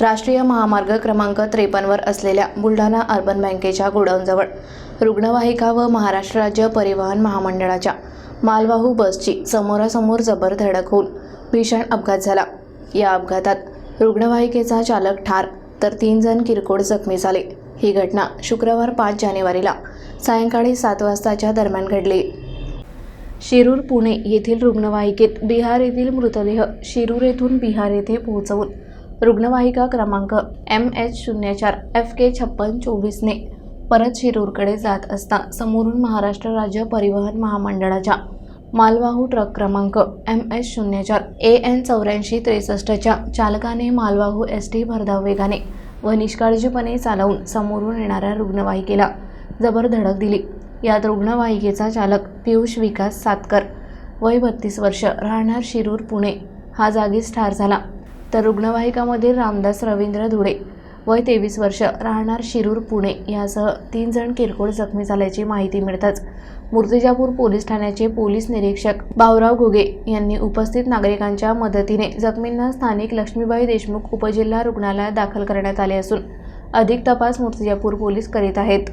राष्ट्रीय महामार्ग क्रमांक त्रेपन्नवर असलेल्या बुलढाणा अर्बन बँकेच्या गोडाऊनजवळ रुग्णवाहिका व महाराष्ट्र राज्य परिवहन महामंडळाच्या मालवाहू बसची समोरासमोर जबर धडक होऊन भीषण अपघात झाला. या अपघातात रुग्णवाहिकेचा चालक ठार तर तीन जण किरकोळ जखमी झाले. ही घटना शुक्रवार पाच जानेवारीला सायंकाळी सात वाजताच्या दरम्यान घडली. शिरूर पुणे येथील रुग्णवाहिकेत बिहार येथील मृतदेह शिरूर येथून बिहार येथे पोहोचवून रुग्णवाहिका क्रमांक एम एच शून्य चार एफ के छप्पन चोवीसने परत शिरूरकडे जात असता समोरून महाराष्ट्र राज्य परिवहन महामंडळाच्या मालवाहू ट्रक क्रमांक एम एच शून्य चार ए एन चौऱ्याऐंशी त्रेसष्टच्या चालकाने मालवाहू एस टी भरधाव वेगाने व निष्काळजीपणे चालवून समोरून येणाऱ्या रुग्णवाहिकेला जबर धडक दिली. यात रुग्णवाहिकेचा चालक पियुष विकास सातकर वय बत्तीस वर्ष राहणार शिरूर पुणे. हा जागीच ठार झाला. तर रुग्णवाहिकामधील रामदास रवींद्र धुळे वय तेवीस वर्ष राहणार शिरूर पुणे. यासह तीन जण किरकोळ जखमी झाल्याची माहिती मिळताच मूर्तिजापूर पोलीस ठाण्याचे पोलीस निरीक्षक भाऊराव घुगे यांनी उपस्थित नागरिकांच्या मदतीने जखमींना स्थानिक लक्ष्मीबाई देशमुख उपजिल्हा रुग्णालयात दाखल करण्यात आले असून अधिक तपास मूर्तिजापूर पोलीस करीत आहेत.